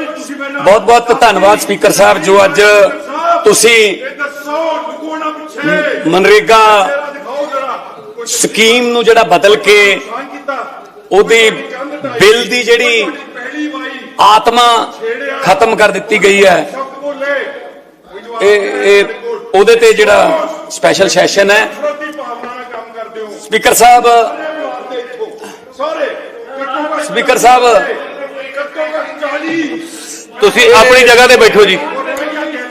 ਬਹੁਤ ਬਹੁਤ ਧੰਨਵਾਦ ਸਪੀਕਰ ਸਾਹਿਬ ਜੋ ਅੱਜ ਤੁਸੀਂ ਮਨਰੇਗਾ ਸਕੀਮ ਨੂੰ ਜਿਹੜਾ ਬਦਲ ਕੇ ਉਹਦੀ ਬਿੱਲ ਦੀ ਜਿਹੜੀ ਆਤਮਾ ਖਤਮ ਕਰ ਦਿੱਤੀ ਗਈ ਹੈ। ਇਹ ਇਹ ਉਹਦੇ ਤੇ ਜਿਹੜਾ ਸਪੈਸ਼ਲ ਸੈਸ਼ਨ ਹੈ। ਸਪੀਕਰ ਸਾਹਿਬ ਸਪੀਕਰ ਸਾਹਿਬ ਤੁਸੀਂ ਆਪਣੀ ਜਗ੍ਹਾ ਤੇ ਬੈਠੋ ਜੀ।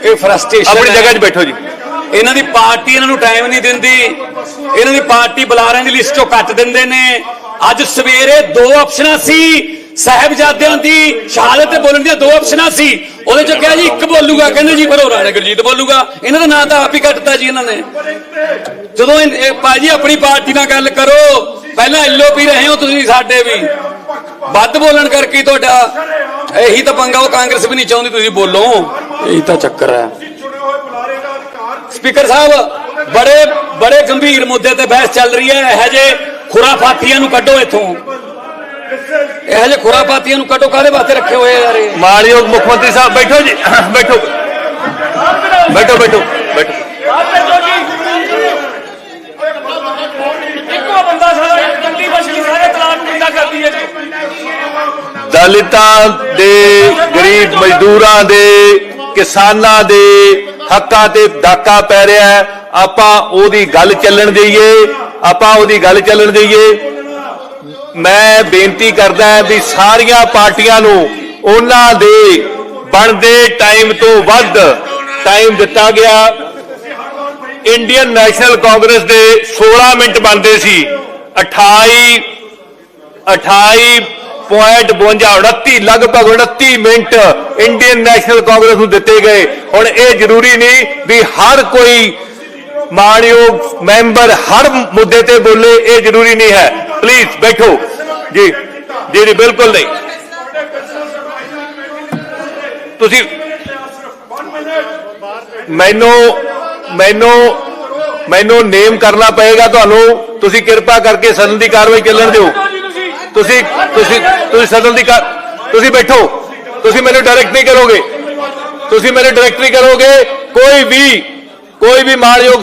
ਇਹ ਫਰਸਟ੍ਰੇਸ਼ਨ ਆਪਣੀ ਜਗ੍ਹਾ 'ਚ ਬੈਠੋ ਜੀ। ਇਹਨਾਂ ਦੀ ਪਾਰਟੀ ਇਹਨਾਂ ਨੂੰ ਟਾਈਮ ਨਹੀਂ ਦਿੰਦੀ। ਇਹਨਾਂ ਦੀ ਪਾਰਟੀ ਬੁਲਾਰਿਆਂ ਦੀ ਲਿਸਟ ਚੋਂ ਕੱਟ ਦਿੰਦੇ ਨੇ। ਅੱਜ ਸਵੇਰੇ ਦੋ ਆਪਸ਼ਨਾਂ ਸੀ ਸਾਹਿਬਜ਼ਾਦਿਆਂ ਦੀ ਸ਼ਹਾਦਤ ਤੇ ਬੋਲਣ ਦੀਆਂ ਦੋ ਆਪਸ਼ਨਾਂ ਸੀ। ਉਹਦੇ ਚੋਂ ਕਿਹਾ ਜੀ ਇੱਕ ਬੋਲੂਗਾ। ਕਹਿੰਦੇ ਜੀ ਫਿਰ ਉਹ ਰਾਣਾ ਗੁਰਜੀਤ ਬੋਲੂਗਾ। ਇਹਨਾਂ ਦਾ ਨਾਂ ਤਾਂ ਆਪ ਹੀ ਕੱਟਤਾ ਜੀ ਇਹਨਾਂ ਨੇ। ਜਦੋਂ ਭਾਜੀ ਆਪਣੀ ਪਾਰਟੀ ਨਾਲ ਗੱਲ ਕਰੋ। ਪਹਿਲਾਂ ਐਲਓਪੀ ਰਹੇ ਹੋ ਤੁਸੀਂ ਸਾਡੇ ਵੀ। ਵੱਧ ਬੋਲਣ ਕਰਕੇ ਤੁਹਾਡਾ ਇਹੀ ਤਾਂ ਪੰਗਾ ਉਹ ਕਾਂਗਰਸ ਵੀ ਨਹੀਂ ਚਾਹੁੰਦੀ ਤੁਸੀਂ ਬੋਲੋ। ਇਹੀ ਤਾਂ ਚੱਕਰ ਹੈ। ਚੁਣੇ ਹੋਏ ਬੁਲਾਰੇ ਦਾ ਅਧਿਕਾਰ ਸਪੀਕਰ ਸਾਹਿਬ ਬੜੇ ਬੜੇ ਗੰਭੀਰ ਮੁੱਦੇ ਤੇ ਬਹਿਸ ਚੱਲ ਰਹੀ ਹੈ। ਇਹ ਜੇ ਖੁਰਾਫਾਤੀਆਂ ਨੂੰ ਕੱਢੋ ਇੱਥੋਂ। ਇਹ ਜੇ ਖੁਰਾਫਾਤੀਆਂ ਨੂੰ ਕੱਢੋ ਕਾਹਦੇ ਵਾਸਤੇ ਰੱਖੇ ਹੋਏ ਯਾਰ ਇਹ? ਮਾਨਯੋਗ ਮੁੱਖ ਮੰਤਰੀ ਸਾਹਿਬ ਬੈਠੋ ਜੀ। ਬੈਠੋ। ਬੈਠੋ ਬੈਠੋ ਬੈਠੋ। ਇੱਕੋ ਬੰਦਾ ਸਾਰਾ ਕੰਡੀ ਬਸੀ ਸਾਰੇ ਤਲਾਕ ਕਿੰਦਾ ਕਰਦੀ ਹੈ ਜੀ। ਦਲਿਤਾਂ ਦੇ, ਗਰੀਬ ਮਜ਼ਦੂਰਾਂ ਦੇ, ਕਿਸਾਨਾਂ ਦੇ ਹੱਕਾਂ ਤੇ ਡਾਕਾ ਪੈ ਰਿਹਾ ਹੈ। ਆਪਾਂ ਉਹਦੀ ਗੱਲ ਚੱਲਣ ਦਈਏ, ਆਪਾਂ ਉਹਦੀ ਗੱਲ ਚੱਲਣ ਦਈਏ। ਮੈਂ ਬੇਨਤੀ ਕਰਦਾ ਵੀ ਸਾਰੀਆਂ ਪਾਰਟੀਆਂ ਨੂੰ ਉਹਨਾਂ ਦੇ ਬਣਦੇ ਟਾਈਮ ਤੋਂ ਵੱਧ ਟਾਈਮ ਦਿੱਤਾ ਗਿਆ। ਇੰਡੀਅਨ ਨੈਸ਼ਨਲ ਕਾਂਗਰਸ ਦੇ 16 ਮਿੰਟ ਬਣਦੇ ਸੀ। 28 28.52 ਲਗਭਗ 29 ਮਿੰਟ ਇੰਡੀਅਨ ਨੈਸ਼ਨਲ ਕਾਂਗਰਸ ਨੂੰ ਦਿੱਤੇ ਗਏ। ਹੁਣ ਇਹ ਜ਼ਰੂਰੀ ਨਹੀਂ ਵੀ ਹਰ ਕੋਈ ਮਾਣਯੋਗ ਮੈਂਬਰ ਹਰ ਮੁੱਦੇ ਤੇ ਬੋਲੇ, ਇਹ ਜ਼ਰੂਰੀ ਨਹੀਂ ਹੈ। ਪਲੀਜ਼ ਬੈਠੋ। ਜੀ ਜੀ ਜੀ, ਬਿਲਕੁਲ ਨਹੀਂ। ਤੁਸੀਂ ਮੈਨੂੰ ਮੈਨੂੰ ਮੈਨੂੰ ਨੇਮ ਕਰਨਾ ਪਏਗਾ ਤੁਹਾਨੂੰ। ਤੁਸੀਂ ਕਿਰਪਾ ਕਰਕੇ ਸਦਨ ਦੀ ਕਾਰਵਾਈ ਚੱਲਣ ਦਿਓ। ਤੁਸੀਂ ਤੁਸੀਂ ਤੁਸੀਂ ਸਦਨ ਦੀ ਕਾ- ਤੁਸੀਂ ਬੈਠੋ। ਤੁਸੀਂ ਮੈਨੂੰ ਡਾਇਰੈਕਟ ਨਹੀਂ ਕਰੋਗੇ। ਤੁਸੀਂ ਮੈਨੂੰ ਡਾਇਰੈਕਟ ਨਹੀਂ ਕਰੋਗੇ, ਕੋਈ ਵੀ ਕੋਈ ਵੀ ਮਾਨਯੋਗ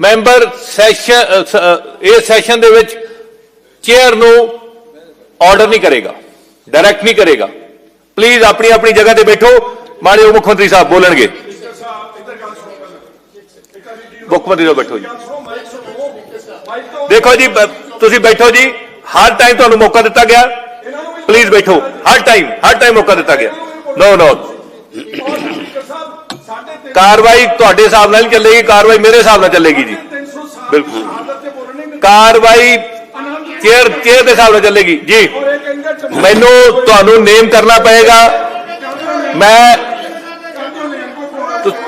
ਮੈਂਬਰ ਸੈਸ਼ਨ ਇਹ ਸੈਸ਼ਨ ਦੇ ਵਿੱਚ ਚੇਅਰ ਨੂੰ ਆਰਡਰ ਨਹੀਂ ਕਰੇਗਾ। ਡਾਇਰੈਕਟ ਨਹੀਂ ਕਰੇਗਾ। ਪਲੀਜ਼ ਆਪਣੀ ਆਪਣੀ ਜਗ੍ਹਾ ਤੇ ਬੈਠੋ। ਮਾਨਯੋਗ ਮੁੱਖ ਮੰਤਰੀ ਸਾਹਿਬ ਬੋਲਣਗੇ। ਮੁੱਖ ਮੰਤਰੀ ਸਾਹਿਬ ਬੈਠੋ ਜੀ। ਦੇਖੋ ਜੀ ਤੁਸੀਂ ਬੈਠੋ ਜੀ। ਹਰ ਟਾਈਮ ਤੁਹਾਨੂੰ ਮੌਕਾ ਦਿੱਤਾ ਗਿਆ। ਪਲੀਜ਼ ਬੈਠੋ। ਹਰ ਟਾਈਮ ਹਰ ਟਾਈਮ ਮੌਕਾ ਦਿੱਤਾ ਗਿਆ। ਨੋ ਨੋ ਕਾਰਵਾਈ ਤੁਹਾਡੇ ਹਿਸਾਬ ਨਾਲ ਨਹੀਂ ਚੱਲੇਗੀ, ਕਾਰਵਾਈ ਮੇਰੇ ਹਿਸਾਬ ਨਾਲ ਚੱਲੇਗੀ ਜੀ। ਬਿਲਕੁਲ। ਕਾਰਵਾਈ ਚੇਅਰ ਚੇਅਰ ਦੇ ਹਿਸਾਬ ਨਾਲ ਚੱਲੇਗੀ? ਜੀ, ਮੈਨੂੰ ਤੁਹਾਨੂੰ ਨੇਮ ਕਰਨਾ ਪਏਗਾ। ਮੈਂ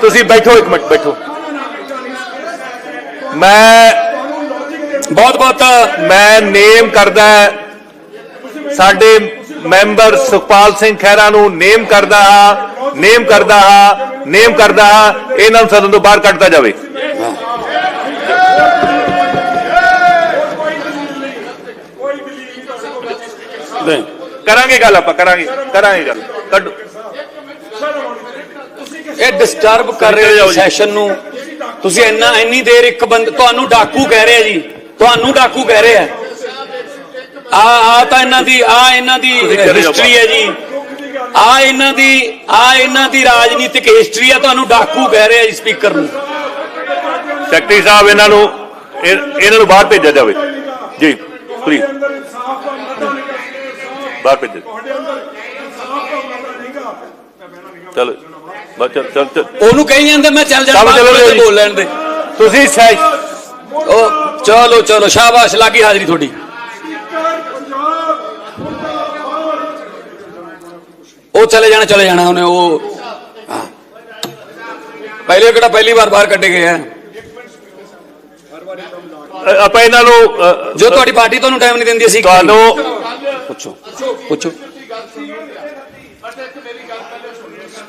ਤੁਸੀਂ ਬੈਠੋ ਇੱਕ ਮਿੰਟ, ਬੈਠੋ। ਮੈਂ ਬਹੁਤ ਬਹੁਤ ਮੈਂ ਨੇਮ ਕਰਦਾ ਸਾਡੇ ਮੈਂਬਰ ਸੁਖਪਾਲ ਸਿੰਘ ਖਹਿਰਾ ਨੂੰ ਨੇਮ ਕਰਦਾ ਹਾਂ ਨੇਮ ਕਰਦਾ ਹਾਂ ਨੇਮ ਕਰਦਾ ਹਾਂ ਇਹਨਾਂ ਨੂੰ ਸਦਨ ਤੋਂ ਬਾਹਰ ਕੱਢਤਾ ਜਾਵੇ। ਨਹੀਂ। ਕਰਾਂਗੇ ਗੱਲ ਆਪਾਂ ਕਰਾਂਗੇ ਕਰਾਂਗੇ ਗੱਲ। ਕੱਢੋ। ਇਹ ਡਿਸਟਰਬ ਕਰ ਰਹੇ ਹੋ ਸੈਸ਼ਨ ਨੂੰ। ਤੁਸੀਂ ਇੰਨਾ ਇੰਨੀ ਦੇਰ ਇੱਕ ਬੰਦ ਤੁਹਾਨੂੰ ਡਾਕੂ ਕਹਿ ਰਿਹਾ ਜੀ। ਤੁਹਾਨੂੰ ਡਾਕੂ ਕਹਿ ਰਿਹਾ ਆ। ਆ ਤਾਂ ਇਹਨਾਂ ਦੀ ਆ ਇਹਨਾਂ ਦੀ ਹਿਸਟਰੀ ਹੈ ਜੀ। ਆ ਇਹਨਾਂ ਦੀ ਆ ਇਹਨਾਂ ਦੀ ਰਾਜਨੀਤਿਕ ਹਿਸਟਰੀ ਆ ਤੁਹਾਨੂੰ ਡਾਕੂ ਕਹਿ ਰਿਹਾ ਜੀ ਸਪੀਕਰ ਨੂੰ। ਸੈਕਟਰੀ ਸਾਹਿਬ ਇਹਨਾਂ ਨੂੰ ਇਹ- ਇਹਨਾਂ ਨੂੰ ਬਾਹਰ ਭੇਜਿਆ ਜਾਵੇ। ਜੀ ਪਲੀਜ਼ ਬਾਹਰ ਭੇਜੋ ਚਲੋ ਚੱਲ ਚੱਲ ਚੱਲ। ਉਹਨੂੰ ਕਹੀ ਜਾਂਦੇ ਮੈਂ ਚੱਲ ਬਾਹਰ ਜੀ। ਬੋਲ ਲੈਣ ਦੇ। ਤੁਸੀਂ ਉਹ ਚਲੋ ਚਲੋ ਸ਼ਾਬਾਸ਼ ਲੱਗੀ ਹਾਜ਼ਰੀ ਤੁਹਾਡੀ ਉਹ ਚਲੇ ਜਾਣਾ ਚਲੇ ਜਾਣਾ ਉਹਨੇ ਉਹ। ਪਹਿਲੇ ਕਿਹੜਾ ਪਹਿਲੀ ਵਾਰ ਬਾਹਰ ਕੱਢੇ ਗਏ ਆ ਆਪਾਂ ਇਹਨਾਂ ਨੂੰ ਜੋ ਤੁਹਾਡੀ ਪਾਰਟੀ ਤੁਹਾਨੂੰ ਟਾਈਮ ਨਹੀਂ ਦਿੰਦੀ ਅਸੀਂ? ਤੁਹਾਨੂੰ ਪੁੱਛੋ ਪੁੱਛੋ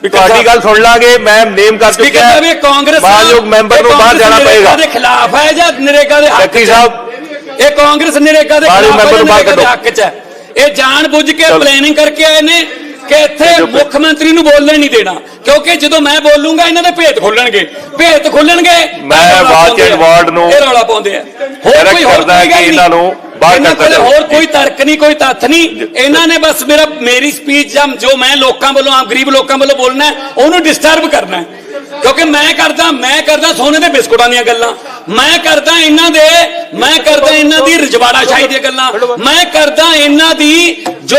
ਤੁਹਾਡੀ ਗੱਲ ਸੁਣ ਲਾਂਗੇ ਮੈਂ ਨੇਮ ਕਰ ਸਪੀਕਰ ਚੁੱਕਿਆ ਸਾਹਿਬ ਇਹ ਕਾਂਗਰਸ ਮਾਨਯੋਗ ਮੈਂਬਰ ਨੂੰ ਬਾਹਰ ਜਾਣਾ ਪਏਗਾ ਦੇ ਖਿਲਾਫ ਹੈ ਜਾਂ ਨਰੇਗਾ ਦੇ ਹੱਕ ਸੈਕਟਰੀ ਚ ਹੈ? ਸਾਹਿਬ ਇਹ ਕਾਂਗਰਸ ਨਰੇਗਾ ਦੇ ਖਿਲਾਫ ਹੈ ਨਰੇਗਾ ਦੇ। ਹੱਕ ਚ ਹੈ ਇਹ ਜਾਣ ਬੁੱਝ ਕੇ। ਪਲੈਨਿੰਗ ਕਰਕੇ ਆਏ ਨੇ ਕਿ ਇੱਥੇ ਮੁੱਖ ਮੰਤਰੀ ਨੂੰ ਬੋਲਣ ਨਹੀਂ ਦੇਣਾ ਕਿਉਂਕਿ ਜਦੋਂ ਮੈਂ ਬੋਲੂੰਗਾ ਇਹਨਾਂ ਦੇ ਭੇਤ ਖੁੱਲਣਗੇ ਭੇਤ ਖੁੱਲਣਗੇ ਮੈਂ ਇਹ ਰੌਲਾ ਵਾਚ ਪਾਉਂਦੇ ਆ। ਐਂਡ ਵਾਰਡ ਨੂੰ ਇਹ ਰੌਲਾ ਪਾਉਂਦੇ ਆ ਹੋਰ ਕੋਈ ਕਰਦਾ ਹੈ ਕਿ ਇਹਨਾਂ। ਨੂੰ ਬਾਹਰ ਕੋਲ ਜਾਵੇ। ਹੋਰ ਕੋਈ ਤਰਕ ਨਹੀਂ ਕੋਈ ਤੱਥ ਨਹੀਂ ਇਹਨਾਂ ਨੇ ਬਸ ਮੇਰਾ ਮੇਰੀ ਸਪੀਚ ਜਾਂ ਜੋ ਮੈਂ ਲੋਕਾਂ ਵੱਲੋਂ ਆਮ ਗਰੀਬ ਲੋਕਾਂ ਵੱਲੋਂ ਬੋਲਣਾ ਉਹਨੂੰ ਡਿਸਟਰਬ ਕਰਨਾ ਹੈ। ਕਿਉਂਕਿ ਮੈਂ ਕਰਦਾ ਮੈਂ ਕਰਦਾ ਸੋਨੇ ਦੇ ਬਿਸਕੁਟਾਂ ਦੀਆਂ ਗੱਲਾਂ ਮੈਂ ਕਰਦਾ ਇਹਨਾਂ ਦੇ ਮੈਂ ਕਰਦਾ ਇਹਨਾਂ ਦੀ ਰਜਵਾੜਾ ਸ਼ਾਹੀ ਦੀਆਂ ਗੱਲਾਂ ਮੈਂ ਕਰਦਾ ਇਹਨਾਂ ਦੀ ਜੋ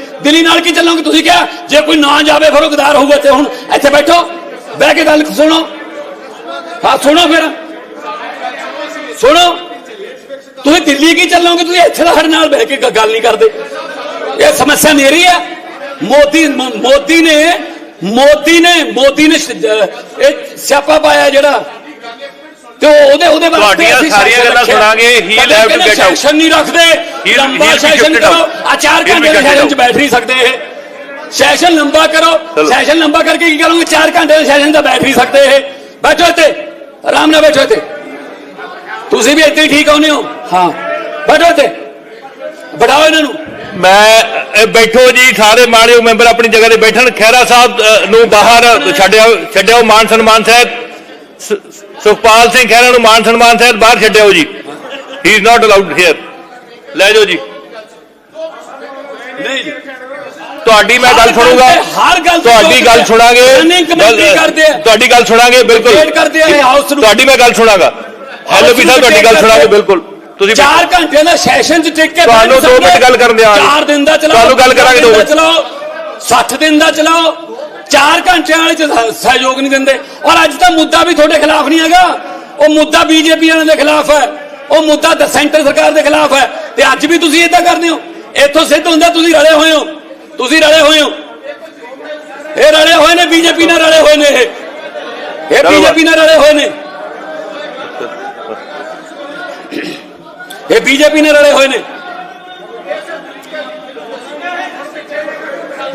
ਦਿੱਲੀ ਨਾਲ ਕੀ ਚੱਲੋਗੇ ਤੁਸੀਂ ਕਿਹਾ ਜੇ ਕੋਈ ਨਾ ਜਾਵੇ ਫਿਰ ਉਹ ਗਦਾਰ ਹੋਊਗਾ ਤੇ ਹੁਣ ਇੱਥੇ ਬੈਠੋ ਬਹਿ ਕੇ ਗੱਲ ਸੁਣੋ ਹਾਂ ਸੁਣੋ ਫਿਰ ਸੁਣੋ ਤੁਸੀਂ ਦਿੱਲੀ ਕੀ ਚੱਲੋਗੇ ਤੁਸੀਂ ਇੱਥੇ ਦਾ ਸਾਡੇ ਨਾਲ ਬਹਿ ਕੇ ਗ- ਗੱਲ ਨਹੀਂ ਕਰਦੇ ਇਹ ਸਮੱਸਿਆ ਮੇਰੀ ਹੈ ਮੋਦੀ ਮ- ਮੋਦੀ ਨੇ ਮੋਦੀ ਨੇ ਮੋਦੀ ਨੇ ਸ਼- ਅਹ ਇਹ ਸਿਆਪਾ ਪਾਇਆ ਜਿਹੜਾ ਤੇ ਉਹ- ਉਹਦੇ ਉਹਦੇ ਵਾਸਤੇ ਤੁਹਾਡੀਆਂ ਅਸੀਂ ਸਾਰੀਆਂ ਸੈਸ਼ਨ ਗੱਲਾਂ ਰੱਖਿਆ। ਸੁਣਾਂਗੇ, he'll ਕਦੇ have to ਕਹਿੰਦੇ get out. ਸੈਸ਼ਨ ਨਹੀਂ ਰੱਖਦੇ He'll- ਲੰਬਾ ਸੈਸ਼ਨ ਕਰੋ. ਆ 4 He'll be ਘੰਟੇ ਦੇ ਸੈਸ਼ਨ ਚ. ਬੈਠ ਨਹੀਂ ਸਕਦੇ ਇਹ। ਸੈਸ਼ਨ ਲੰਬਾ ਕਰੋ। ਸੈਸ਼ਨ ਲੰਬਾ ਕਰਕੇ ਕੀ ਕਰੋਗੇ? 4 ਘੰਟੇ ਦੇ ਸੈਸ਼ਨ ਦਾ ਬੈਠ ਨਹੀਂ ਸਕਦੇ ਇਹ। ਬੈਠੋ ਇੱਥੇ। ਆਰਾਮ ਨਾਲ ਬੈਠੋ ਇੱਥੇ। ਤੁਸੀਂ ਵੀ ਇੱਥੇ ਠੀਕ ਆਉਨੇ ਹੋ। ਹਾਂ। ਬੈਠੋ ਇੱਥੇ। ਬੜਾਓ ਇਹਨਾਂ ਨੂੰ। ਮੈਂ ਬੈਠੋ ਜੀ ਸਾਰੇ ਮਾਣਯੋਗ ਮੈਂਬਰ ਆਪਣੀ ਜਗ੍ਹਾ ਤੇ ਬੈਠਣ। ਖਹਿਰਾ ਸਾਹਿਬ ਨੂੰ ਬਾਹਰ ਛੱਡਿਓ ਛੱਡਿਓ ਮਾਨ ਸਨਮਾਨ ਸਹਿਤ ਸੁਖਪਾਲ ਸਿੰਘ ਖਹਿਰਾ ਨੂੰ ਮਾਨ ਸਨਮਾਨ ਸਹਿਤ ਬਾਹਰ ਛੱਡਿਓ ਜੀ। He is not allowed here ਲੈ ਜਾਓ ਜੀ ਨਹੀਂ ਜੀ ਤੁਹਾਡੀ ਮੈਂ ਗੱਲ ਸੁਣੂਗਾ ਹਰ ਗੱਲ ਤੁਹਾਡੀ ਗੱਲ ਦੇ। ਸੁਣਾਂਗੇ ਆ। ਤੁਹਾਡੀ ਗੱਲ ਸੁਣਾਂਗੇ ਬਿਲਕੁਲ ਆ। ਤੁਹਾਡੀ ਮੈਂ ਗੱਲ ਸੁਣਾਗਾ ਐਲਓਪੀ ਸਾਹਿਬ ਤੁਹਾਡੀ ਗੱਲ ਸੁਣਾਂਗੇ ਬਿਲਕੁਲ ਤੁਸੀਂ 4 ਘੰਟੇ ਦਾ ਸੈਸ਼ਨ ਚ ਟਿਕ ਕੇ ਤੁਹਾਨੂੰ ਬੈਠ ਦੋ ਮਿੰਟ ਸਕਦੇ। ਗੱਲ ਕਰਨ ਦਿਓ। ਚਾਰ ਦਿਨ ਦਾ ਚਲਾਓ ਤੁਹਾਨੂੰ ਗੱਲ ਕਰਾਂਗੇ ਦੋ ਦਿਨ ਦਾ ਮਿੰਟ। ਚਲਾਓ 60 ਦਿਨ ਦਾ ਚਲਾਓ 4 ਘੰਟਿਆਂ ਵਾਲੇ ਚ ਸਹ- ਸਹਿਯੋਗ ਨਹੀਂ ਦਿੰਦੇ ਔਰ ਅੱਜ ਤਾਂ ਮੁੱਦਾ ਵੀ ਤੁਹਾਡੇ ਖਿਲਾਫ ਨਹੀਂ ਹੈਗਾ ਉਹ ਮੁੱਦਾ ਬੀਜੇਪੀ ਵਾਲਿਆਂ ਦੇ ਖਿਲਾਫ ਹੈ ਉਹ ਮੁੱਦਾ ਸੈਂਟਰ ਸਰਕਾਰ ਦੇ ਖਿਲਾਫ ਹੈ ਤੇ ਅੱਜ ਵੀ ਤੁਸੀਂ ਇਦਾਂ ਕਰਦੇ ਹੋ? ਇੱਥੋਂ ਸਿੱਧ ਹੁੰਦਾ ਤੁਸੀਂ ਰਲੇ ਹੋਏ ਹੋ। ਤੁਸੀਂ ਰਲੇ ਹੋਏ ਹੋ। ਇਹ ਰਲੇ ਹੋਏ ਨੇ ਬੀਜੇਪੀ ਨਾਲ ਰਲੇ ਹੋਏ ਨੇ ਇਹ। ਇਹ ਬੀਜੇਪੀ ਨਾਲ ਰਲੇ ਹੋਏ ਨੇ। ਇਹ ਬੀਜੇਪੀ ਨਾਲ ਰਲੇ ਹੋਏ ਨੇ।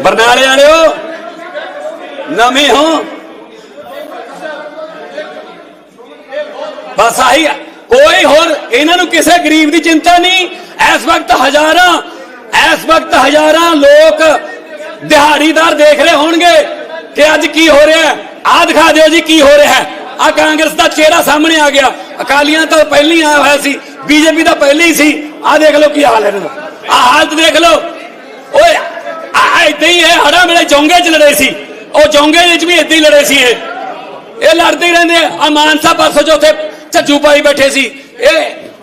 ਬਰਨਾਲੇ ਵਾਲਿਓ ਨਵੇਂ ਹੋ। ਬਸ ਆਹੀ। ਕੋਈ ਹੋਰ ਇਹਨਾਂ ਨੂੰ ਕਿਸੇ ਗਰੀਬ ਦੀ ਚਿੰਤਾ ਨਹੀਂ। ਇਸ ਵਕਤ ਹਜ਼ਾਰਾਂ ਇਸ ਵਕਤ ਹਜ਼ਾਰਾਂ ਲੋਕ ਦਿਹਾੜੀਦਾਰ ਦੇਖ ਰਹੇ ਹੋਣਗੇ ਕਿ ਅੱਜ ਕੀ ਹੋ ਰਿਹਾ ਹੈ ਆਹ ਦਿਖਾ ਦਿਓ ਜੀ ਕੀ ਹੋ ਰਿਹਾ ਹੈ ਆ ਕਾਂਗਰਸ ਦਾ ਚਿਹਰਾ ਸਾਹਮਣੇ ਆ ਗਿਆ ਅਕਾਲੀਆਂ ਤਾਂ ਪਹਿਲਾਂ ਹੀ ਆਇਆ ਹੋਇਆ ਸੀ ਬੀਜੇਪੀ ਦਾ ਪਹਿਲਾਂ ਹੀ ਸੀ ਆਹ ਦੇਖ ਲਓ ਕੀ ਹਾਲ ਹੈ ਇਹਨਾਂ ਦਾ ਆਹ ਹਾਲਤ ਦੇਖ ਲਓ ਓਏ ਆ ਇਦਾਂ ਹੀ ਇਹ ਹੜਾ ਵੇਲੇ ਜੋਂਗੇ ਚ ਲੜੇ ਸੀ ਉਹ ਜੋਂਗੇ ਵਿੱਚ ਵੀ ਇਦਾਂ ਹੀ ਲੜੇ ਸੀ ਇਹ ਇਹ ਲੜਦੇ ਹੀ ਰਹਿੰਦੇ ਆ ਆਹ ਮਾਨਸਾ ਪਰਸੋਂ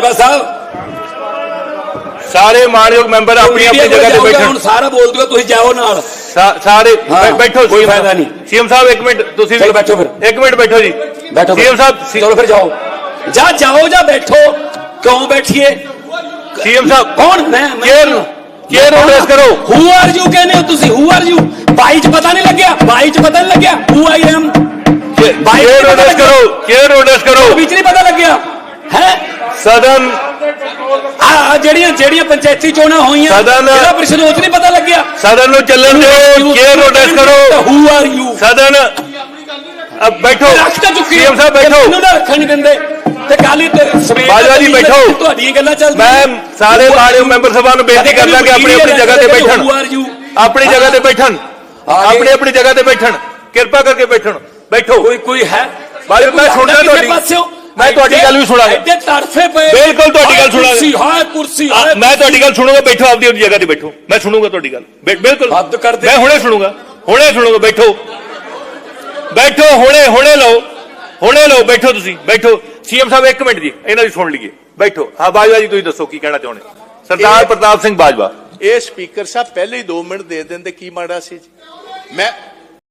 ਬਾਈਬਾ ਸਾਹਿਬ ਸਾਰੇ ਮਾਨਯੋਗ ਮੈਂਬਰ ਆਪਣੀ ਆਪਣੀ media ਜਗ੍ਹਾ ਤੇ ਕੋਲ ਜਾਊਗਾ, ਬੈਠਣ ਹੁਣ ਸਾਰਾ ਬੋਲ ਦਿਓ ਤੁਸੀਂ ਜਾਓ ਨਾਲ ਸਾ- ਸਾਰੇ ਹਾਂ, ਬੈ- ਬੈਠੋ ਕੋਈ CM ਫਾਇਦਾ ਨਹੀਂ। ਸੀਐਮ ਸਾਹਿਬ ਇੱਕ ਮਿੰਟ ਤੁਸੀਂ ਚਲੋ ਬੈਠੋ ਫਿਰ। ਇੱਕ ਮਿੰਟ ਬੈਠੋ ਜੀ ਬੈਠੋ ਫਿਰ। ਸੀਐਮ ਸਾਹਿਬ ਚਲੋ ਫਿਰ ਜਾਓ ਜਾ ਜਾਓ ਜਾਂ ਬੈਠੋ ਕਿਉਂ ਬੈਠੀਏ ਸੀਐਮ ਸਾਹਿਬ ਕੌਣ ਮੈਂ ਮੈਂ- ਚੇਅਰ ਨੂੰ ਚੇਅਰ ਨੂੰ address ਕਰੋ ਹੂ ਆਰ ਯੂ ਕਹਿੰਦੇ ਹੋ ਤੁਸੀਂ ਹੂ ਆਰ ਯੂ ਬਾਈ ਚ ਪਤਾ ਨਹੀਂ ਲੱਗਿਆ ਬਾਈ ਚ ਪਤਾ ਨਹੀਂ ਲੱਗਿਆ ਹੂ ਆਈ ਐਮ ਬਾਈ ਚੇਅਰ ਨੂੰ address ਕਰੋ ਚੇਅਰ ਨੂੰ address ਕਰੋ ਵਿੱਚ ਨਹੀਂ ਪਤਾ ਲੱਗਿਆ ਹੈ? ਸਦਨ ਆ ਜਿਹੜੀਆਂ ਜਿਹੜੀਆਂ ਪੰਚਾਇਤੀ ਚੋਣਾਂ ਹੋਈਆਂ ਸਦਨ- ਇਹਦਾ ਪ੍ਰਸ਼ਨ ਉਹ 'ਚ ਨਹੀਂ ਪਤਾ ਲੱਗਿਆ? ਸਦਨ ਨੂੰ ਚੱਲਣ ਦਿਓ ਚੇਅਰ ਨੂੰ address ਕਰੋ? ਹੂ ਆਰ ਯੂ ਸਦਨ ਅਬ ਬੈਠੋ। ਰੱਖ ਤਾਂ ਚੁੱਕੀ ਸੀਐਮ ਸਾਹਿਬ ਬੈਠੋ। ਨਾ ਰੱਖਣ ਨਹੀਂ ਦਿੰਦੇ ਤੇ ਕੱਲ ਹੀ ਤੇ ਸਵੇਰ ਬਾਜਵਾ ਜੀ, ਬੈਠੋ। ਤੁਹਾਡੀਆਂ ਗੱਲਾਂ ਚੱਲਦੀਆਂ। ਮੈਂ ਸਾਰੇ ਮਾਨਯੋਗ ਮੈਂਬਰ ਸਭਾ ਨੂੰ ਬੇਨਤੀ ਕਰਦਾ ਕਿ ਆਪਣੀ ਆਪਣੀ ਜਗ੍ਹਾ ਤੇ ਬੈਠਣ। ਹੂ ਆਰ ਯੂ ਆਪਣੀ ਜਗ੍ਹਾ ਤੇ ਬੈਠਣ। ਆਪਣੀ ਆਪਣੀ ਜਗ੍ਹਾ ਤੇ ਬੈਠਣ। ਕਿਰਪਾ ਕਰਕੇ ਬੈਠਣ। ਬੈਠੋ। ਕੋਈ ਕੋਈ ਹੈ? ਬਾਜਵਾ, ਮੈਂ ਸੁਣਦਾ ਤੁਹਾਡੀ- ਪਾਸਿਓਂ? ਮੈਂ ਤੁਹਾਡੀ ਗੱਲ ਵੀ ਸੁਣਾਂਗਾ। ਐਡੇ ਤਰਫੇ ਪਏ ਬਿਲਕੁਲ ਤੁਹਾਡੀ ਗੱਲ ਸੁਣਾਂਗਾ। ਕੁਰਸੀ ਹਾਏ ਕੁਰਸੀ ਮੈਂ ਤੁਹਾਡੀ ਗੱਲ ਸੁਣੂਗਾ ਬੈਠੋ ਆਪਦੀ ਆਪਣੀ ਜਗ੍ਹਾ ਤੇ ਬੈਠੋ। ਮੈਂ ਸੁਣੂਗਾ ਤੁਹਾਡੀ ਗੱਲ। ਬਿਲਕੁਲ। ਹੱਦ ਕਰਦੇ। ਮੈਂ ਹੁਣੇ ਸੁਣੂਗਾ। ਹੁਣੇ ਸੁਣੂਗਾ ਬੈਠੋ। ਬੈਠੋ ਹੁਣੇ ਹੁਣੇ ਲਓ। ਹੁਣੇ ਲਓ ਬੈਠੋ ਤੁਸੀਂ। ਬੈਠੋ। ਸੀਐਮ ਸਾਹਿਬ ਇੱਕ ਮਿੰਟ ਜੀ ਇਹਨਾਂ ਦੀ ਸੁਣ ਲਈਏ। ਬੈਠੋ। ਹਾਂ ਬਾਜਵਾ ਜੀ ਤੁਸੀਂ ਦੱਸੋ ਕੀ ਕਹਿਣਾ ਚਾਹੁੰਦੇ? ਸਰਦਾਰ ਪ੍ਰਤਾਪ ਸਿੰਘ ਬਾਜਵਾ। ਇਹ ਸਪੀਕਰ ਸਾਹਿਬ ਪਹਿਲੇ ਹੀ 2 ਮਿੰਟ ਦੇ ਦਿੰਦੇ ਕੀ ਮਾੜਾ ਸੀ ਜੀ? ਮੈਂ